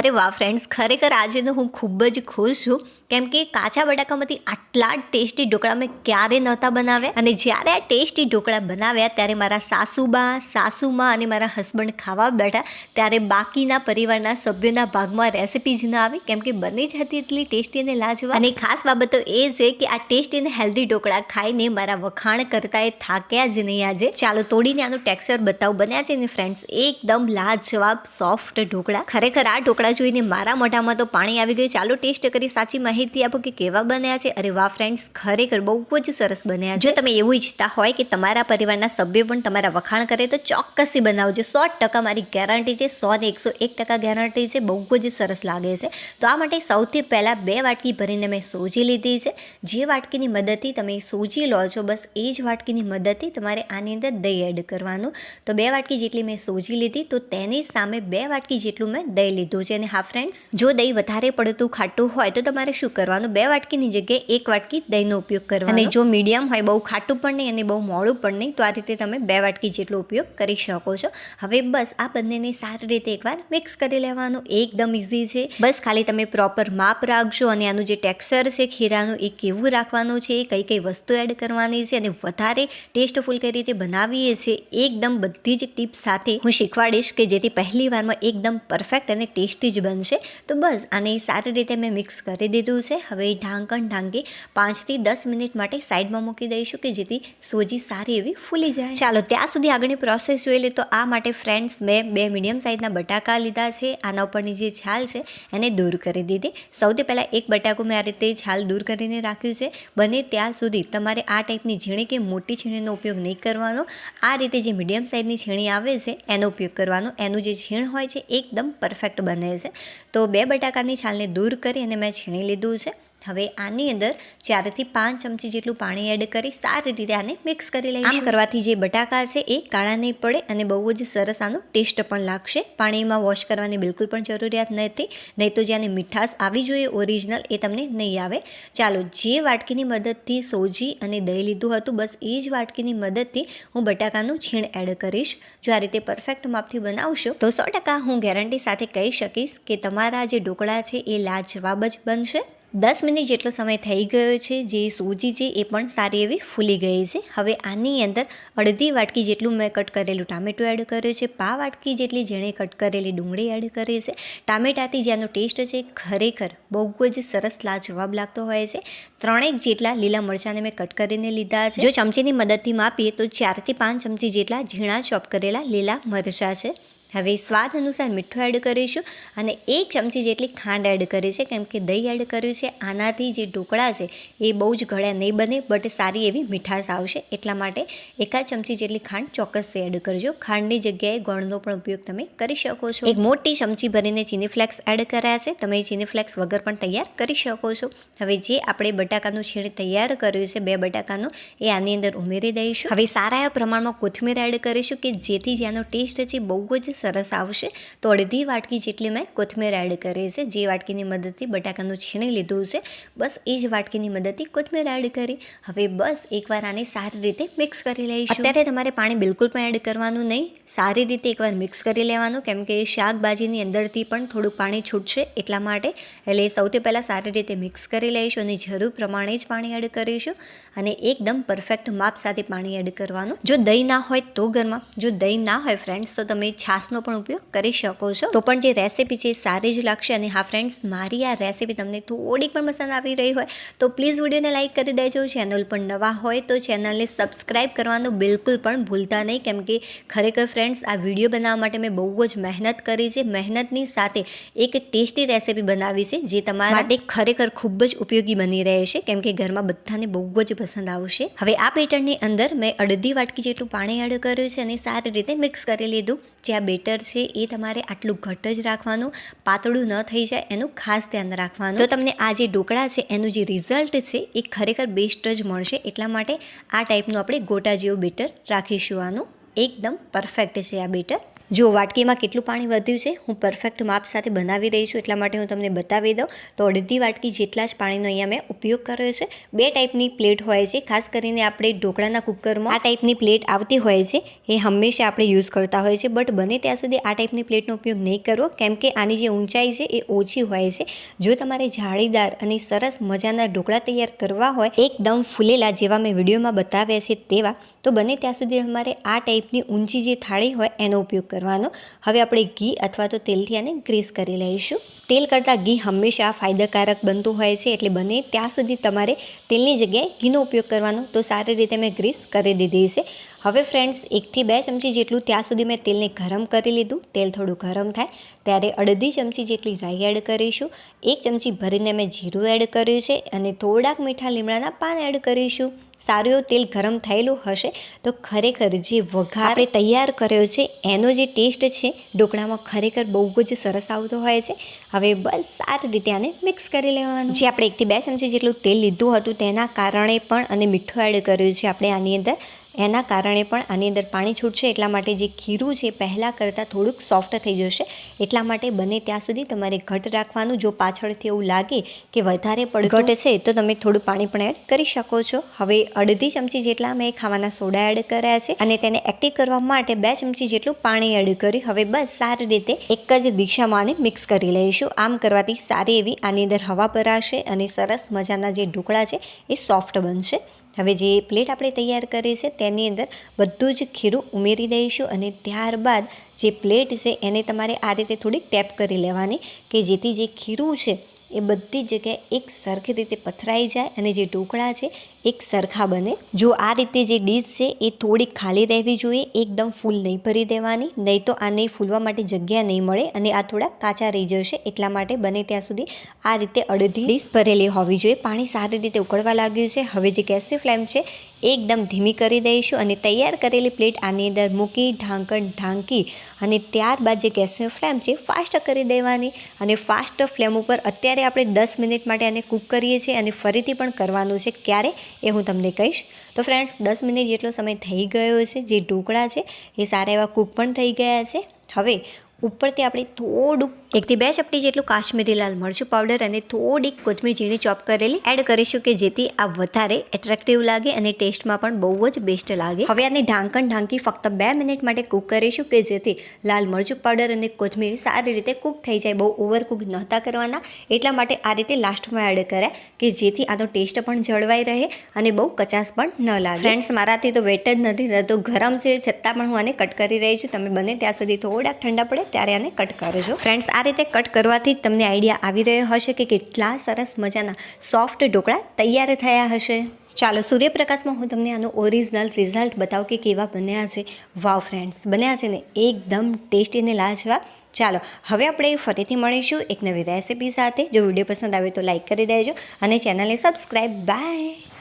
અરે વાહ ફ્રેન્ડ્સ ખરેખર આજે તો હું ખૂબ જ ખુશ છું. કેમ કે કાચા બટાકામાંથી આટલા ટેસ્ટી ઢોકળા મેં ક્યારે નહોતા બનાવ્યા. અને જ્યારે આ ટેસ્ટી ઢોકળા બનાવ્યા, ત્યારે મારા સાસુબા, સાસુમાં અને મારા હસબન્ડ ખાવા બેઠા, ત્યારે બાકીના પરિવારના સભ્યોના ભાગમાં રેસિપી જ ન આવી. કેમ કે બની જ હતી એટલી ટેસ્ટી અને લાજવા અને ખાસ બાબત તો એ છે કે આ ટેસ્ટી અને હેલ્ધી ઢોકળા ખાઈને મારા વખાણ કરતા એ થાક્યા જ નહીં આજે. ચાલો તોડીને આનું ટેક્સચર બતાવું. બન્યા છે ને ફ્રેન્ડ્સ એકદમ લાજવાબ સોફ્ટ ઢોકળા. ખરેખર આ ઢોકળા જોઈને મારા મોઢામાં તો પાણી આવી ગયું. ચાલો ટેસ્ટ કરી સાચી માહિતી આપો કે કેવા બન્યા છે? અરે વાહ ફ્રેન્ડ્સ ખરેખર બહુ જ સરસ બન્યા જો તમે એવું ઈચ્છતા હોય કે તમારા પરિવારના સભ્યો પણ તમારા વખાણ કરે તો ચોક્કસથી બનાવજો. સો ટકા મારી ગેરંટી છે, સો ને એકસો એક ટકા ગેરંટી છે, બહુ જ સરસ લાગે છે. તો આ માટે સૌથી પહેલાં બે વાટકી ભરીને મેં સોજી લીધી છે. જે વાટકીની મદદથી તમે સોજી લો છો, બસ એ જ વાટકીની મદદથી તમારે આની અંદર દહીં એડ કરવાનું. તો બે વાટકી જેટલી મેં સોજી લીધી, તો તેની સામે બે વાટકી જેટલું મેં દહીં લીધું છે. અને હા ફ્રેન્ડ્સ જો દહીં વધારે પડતું ખાટું હોય તો તમારે શું કરવાનું? બે વાટકીની જગ્યાએ એક વાટકી દહીંનો ઉપયોગ કરવાનો. અને જો મીડિયમ હોય, બહુ ખાટું પણ નહીં અને બહુ મોડું પણ નહીં, તો આ રીતે તમે બે વાટકી જેટલો ઉપયોગ કરી શકો છો. હવે બસ, આ બંનેને સારી રીતે એકવાર મિક્સ કરી લેવાનું. એકદમ ઇઝી છે. બસ, ખાલી તમે પ્રોપર માપ રાખજો અને આનું જે ટેક્સચર છે, ખીરાનું, એ કેવું રાખવાનું છે, કઈ કઈ વસ્તુ એડ કરવાની છે અને વધારે ટેસ્ટફુલ કઈ રીતે બનાવીએ છીએ, એકદમ બધી જ ટિપ્સ સાથે હું શીખવાડીશ કે જેથી પહેલી વારમાં એકદમ પરફેક્ટ અને ટેસ્ટી જ બનશે. તો બસ, આને સારી રીતે મેં મિક્સ કરી દીધું છે. હવે ઢાંકણ ઢાંકી પાંચથી દસ મિનિટ માટે સાઈડમાં મૂકી દઈશું કે જેથી સોજી સારી એવી ફૂલી જાય. ચાલો, ત્યાં સુધી આગળની પ્રોસેસ જોઈ લે. તો આ માટે ફ્રેન્ડ્સ, મેં બે મીડિયમ સાઇઝના બટાકા લીધા છે. આના ઉપરની જે છાલ છે, એને દૂર કરી દીધી. સૌથી પહેલાં એક બટાકું મેં આ રીતે છાલ દૂર કરીને રાખ્યું છે. બને ત્યાં સુધી તમારે આ ટાઈપની ઝીણી કે મોટી છીણીનો ઉપયોગ નહીં કરવાનો. આ રીતે જે મીડિયમ સાઇઝની છીણી આવે છે, એનો ઉપયોગ કરવાનો. એનું જે છીણ હોય છે, એકદમ પરફેક્ટ બને છે. તો બે બટાકાની છાલને દૂર કરી અને મેં છીણી લીધું છે. હવે આની અંદર ચારથી પાંચ ચમચી જેટલું પાણી એડ કરી સારી રીતે આને મિક્સ કરી લઈએ આમ કરવાથી જે બટાકા છે એ કાળા નહીં પડે અને બહુ જ સરસ આનો ટેસ્ટ પણ લાગશે. પાણીમાં વોશ કરવાની બિલકુલ પણ જરૂરિયાત નથી. નહીં તો જ્યાંની મીઠાશ આવી જોઈએ ઓરિજિનલ એ તમને નહીં આવે. ચાલો, જે વાટકીની મદદથી સોજી અને દહીં લીધું હતું, બસ એ જ વાટકીની મદદથી હું બટાકાનું છીણ એડ કરીશ. જો આ રીતે પરફેક્ટ માપથી બનાવશો, તો સો હું ગેરંટી સાથે કહી શકીશ કે તમારા જે ઢોકળા છે એ લાજવાબ જ બનશે. દસ મિનિટ જેટલો સમય થઈ ગયો છે, જે સૂજી છે એ પણ સારી એવી ફૂલી ગઈ છે. હવે આની અંદર અડધી વાટકી જેટલું મેં કટ કરેલું ટામેટું એડ કર્યું છે, પા વાટકી જેટલી જેણે કટ કરેલી ડુંગળી એડ કરી છે. ટામેટાથી જેનો ટેસ્ટ છે ખરેખર બહુ જ સરસ લાજવાબ લાગતો હોય છે. ત્રણેક જેટલા લીલા મરચાંને મેં કટ કરીને લીધા છે. જો ચમચીની મદદથી માપીએ તો ચારથી પાંચ ચમચી જેટલા ઝીણા ચોપ કરેલા લીલા મરચાં છે. હવે સ્વાદ અનુસાર મીઠું એડ કરીશું અને એક ચમચી જેટલી ખાંડ એડ કરી છે, કેમ કે દહીં એડ કર્યું છે. આનાથી જે ઢોકળા છે, એ બહુ જ ગળ્યા નહીં બને બટ સારી એવી મીઠાશ આવશે. એટલા માટે એકાદ ચમચી જેટલી ખાંડ ચોક્કસથી એડ કરજો. ખાંડની જગ્યાએ ગોળનો પણ ઉપયોગ તમે કરી શકો છો. એક મોટી ચમચી ભરીને ચીની ફ્લેક્સ એડ કર્યા છે. તમે ચીની ફ્લેક્સ વગર પણ તૈયાર કરી શકો છો. હવે જે આપણે બટાકાનું છીણ તૈયાર કર્યું છે, બે બટાકાનું, એ આની અંદર ઉમેરી દઈશું. હવે સારા એવા પ્રમાણમાં કોથમીર એડ કરીશું કે જેથી જેનો ટેસ્ટ છે, બહુ જ સરસ આવશે. તો અડધી વાટકી જેટલી મેં કોથમીર એડ કરી છે. જે વાટકીની મદદથી બટાકાનું છીણી લીધું છે. બસ એ જ વાટકીની મદદથી કોથમીર એડ કરી. હવે બસ એકવાર આને સારી રીતે મિક્સ કરી લઈશું. અત્યારે તમારે પાણી બિલકુલ પણ એડ કરવાનું નહીં. સારી રીતે એકવાર મિક્સ કરી લેવાનું. કેમ કે શાકભાજીની અંદરથી પણ થોડું પાણી છૂટશે એટલા માટે. એટલે સૌથી પહેલાં સારી રીતે મિક્સ કરી લઈશું અને જરૂર પ્રમાણે જ પાણી એડ કરીશું. અને એકદમ પરફેક્ટ માપ સાથે પાણી એડ કરવાનું. જો દહીં ના હોય તો ઘરમાં. જો દહીં ના હોય ફ્રેન્ડ્સ તો તમે છાસ છાશનો પણ ઉપયોગ કરી શકો છો. તો પણ જે રેસીપી છે સારી જ લાગશે અને હા ફ્રેન્ડ્સ મારી આ રેસીપી તમને થોડીક પણ પસંદ આવી રહી હોય, તો પ્લીઝ વિડીયોને લાઇક કરી દેજો. ચેનલ પણ નવા હોય તો ચેનલને સબસ્ક્રાઈબ કરવાનું બિલકુલ પણ ભૂલતા નહીં. કેમ કે ખરેખર ફ્રેન્ડ્સ આ વીડિયો બનાવવા માટે મેં બહુ જ મહેનત કરી છે. મહેનતની સાથે એક ટેસ્ટી રેસીપી બનાવી છે, જે તમારા માટે ખરેખર ખૂબ જ ઉપયોગી બની રહેશે કેમ કે ઘરમાં બધાને બહુ જ પસંદ આવશે. હવે આ પેટર્નની અંદર મેં અડધી વાટકી જેટલું પાણી એડ કર્યું છે અને સારી રીતે મિક્સ કરી લીધું. જે આ બેટર છે એ તમારે આટલું ઘટ જ રાખવાનું, પાતળું ન થઈ જાય એનું ખાસ ધ્યાન રાખવાનું. તો તમને આ જે ઢોકળા છે, એનું જે રિઝલ્ટ છે, એ ખરેખર બેસ્ટ જ મળશે. એટલા માટે આ ટાઈપનું આપણે ગોટા જેવું બેટર રાખીશું આનું. એકદમ પરફેક્ટ છે આ બેટર. જો વાટકીમાં કેટલું પાણી વધ્યું છે, હું પરફેક્ટ માપ સાથે બનાવી રહી છું, એટલા માટે હું તમને બતાવી દઉં. તો અડધી વાટકી જેટલા જ પાણીનો અહીંયા મેં ઉપયોગ કર્યો છે. બે ટાઈપની પ્લેટ હોય છે, ખાસ કરીને આપણે ઢોકળાના કુકરમાં આ ટાઈપની પ્લેટ આવતી હોય છે, એ હંમેશા આપણે યુઝ કરતા હોય છે. બટ બને ત્યાં સુધી આ ટાઈપની પ્લેટનો ઉપયોગ નહીં કરવો, કેમ કે આની જે ઊંચાઈ છે એ ઓછી હોય છે. જો તમારે જાળીદાર અને સરસ મજાના ઢોકળા તૈયાર કરવા હોય, એકદમ ફૂલેલા જેવા મેં વિડીયોમાં બતાવ્યા છે તેવા, તો બને ત્યાં સુધી અમારે આ ટાઈપની ઊંચી જે થાળી હોય, એનો ઉપયોગ કરવાનો. હવે આપણે ઘી અથવા તો તેલથી આને ગ્રીસ કરી લઈશું. તેલ કરતાં ઘી હંમેશા ફાયદાકારક બનતું હોય છે એટલે બને ત્યાં સુધી તમારે તેલની જગ્યાએ ઘીનો ઉપયોગ કરવાનો. તો સારી રીતે મેં ગ્રીસ કરી દીધી છે. હવે ફ્રેન્ડ્સ, એકથી બે ચમચી જેટલું ત્યાં સુધી મેં તેલને ગરમ કરી લીધું. તેલ થોડું ગરમ થાય. ત્યારે અડધી ચમચી જેટલી રાઈ એડ કરીશું. એક ચમચી ભરીને મેં જીરું એડ કર્યું છે અને થોડાક મીઠા લીમડાના પાન એડ કરીશું. સારું એવું તેલ ગરમ થયેલું હશે, તો ખરેખર જે વઘાર તૈયાર કર્યો છે, એનો જે ટેસ્ટ છે, ઢોકળામાં ખરેખર બહુ જ સરસ આવતો હોય છે. હવે બસ સારી રીતે આને મિક્સ કરી લેવાનું. જે આપણે એકથી બે ચમચી જેટલું તેલ લીધું હતું, તેના કારણે પણ અને મીઠું એડ કર્યું છે, આપણે આની અંદર એના કારણે પણ આની અંદર પાણી છૂટશે, એટલા માટે જે ખીરું છે પહેલાં કરતાં થોડુંક સોફ્ટ થઈ જશે. એટલા માટે બને ત્યાં સુધી તમારે ઘટ રાખવાનું, જો પાછળથી એવું લાગે કે વધારે પડઘટ છે, તો તમે થોડું પાણી પણ એડ કરી શકો છો. હવે અડધી ચમચી જેટલા મેં ખાવાના સોડા એડ કર્યા છે અને તેને એક્ટિવ કરવા માટે બે ચમચી જેટલું પાણી એડ કર્યું હવે બસ સારી રીતે એક જ દિશામાં આને મિક્સ કરી લઈશું. આમ કરવાથી સારી એવી આની અંદર હવા ભરાશે અને સરસ મજાના જે ઢોકળા છે એ સોફ્ટ બનશે. હવે જે પ્લેટ આપણે તૈયાર કરી છે, તેની અંદર બધું જ ખીરું ઉમેરી દઈશું અને ત્યારબાદ જે પ્લેટ છે, એને તમારે આ રીતે થોડીક ટેપ કરી લેવાની કે જેથી જે ખીરું છે એ બધી જગ્યાએ એક સરખી રીતે પથરાઈ જાય અને જે ઢોકળા છે, એક સરખા બને. જો આ રીતે જે ડીશ છે, એ થોડીક ખાલી રહેવી જોઈએ, એકદમ ફૂલ નહીં ભરી દેવાની, નહીં તો આને ફૂલવા માટે જગ્યા નહીં મળે અને આ થોડા કાચા રહી જશે. એટલા માટે બને ત્યાં સુધી આ રીતે અડધી ડીશ ભરેલી હોવી જોઈએ. પાણી સારી રીતે ઉકળવા લાગ્યું છે. હવે જે ગેસની ફ્લેમ છે એકદમ ધીમી કરી દઈશું અને તૈયાર કરેલી પ્લેટ આની અંદર મૂકી, ઢાંકણ ઢાંકી અને ત્યારબાદ જે ગેસની ફ્લેમ છે ફાસ્ટ કરી દેવાની અને ફાસ્ટ ફ્લેમ ઉપર અત્યારે આપણે દસ મિનિટ માટે આને કૂક કરીએ છીએ અને ફરીથી પણ કરવાનું છે ક્યારે એ હું તમને કહીશ. તો ફ્રેન્ડ્સ, દસ મિનિટ જેટલો સમય થઈ ગયો છે, જે ઢોકળા છે એ સારા એવા કૂક પણ થઈ ગયા છે. હવે ઉપરથી આપણે થોડુંક, એકથી બે ચપટી જેટલું કાશ્મીરી લાલ મરચું પાવડર અને થોડીક કોથમીર ઝીણી ચોપ કરેલી. એડ કરીશું કે જેથી આ વધારે એટ્રેક્ટિવ લાગે અને ટેસ્ટમાં પણ બહુ જ બેસ્ટ લાગે. હવે આને ઢાંકણ ઢાંકી ફક્ત બે મિનિટ માટે કૂક કરીશું કે જેથી લાલ મરચું પાવડર અને કોથમીર સારી રીતે કૂક થઈ જાય. બહુ ઓવરકૂક નહોતા કરવાના. એટલા માટે આ રીતે લાસ્ટમાં એડ કર્યા કે જેથી આનો ટેસ્ટ પણ જળવાઈ રહે અને બહુ કચાસ પણ ન લાગે. ફ્રેન્ડ્સ મારાથી તો વેટ જ નથી થતો. ગરમ છે, છતાં પણ હું આને કટ કરી રહી છું. તમે બને ત્યાં સુધી થોડાક ઠંડા પડે ત્યારે આને કટ કરજો ફ્રેન્ડ્સ આ રીતે કટ કરવાથી તમને આઈડિયા આવી રહ્યો હશે કે કેટલા સરસ મજાના સોફ્ટ ઢોકળા તૈયાર થયા હશે. ચાલો, સૂર્યપ્રકાશમાં હું તમને આનું ઓરિજિનલ રિઝલ્ટ બતાવું કે કેવા બન્યા છે. વાવ ફ્રેન્ડ્સ બન્યા છે ને એકદમ ટેસ્ટી અને લાજવાબ. ચાલો, હવે આપણે ફરીથી મળીશું એક નવી રેસિપી સાથે. જો વીડિયો પસંદ આવે તો લાઇક કરી દેજો અને ચેનલને સબસ્ક્રાઈબ બાય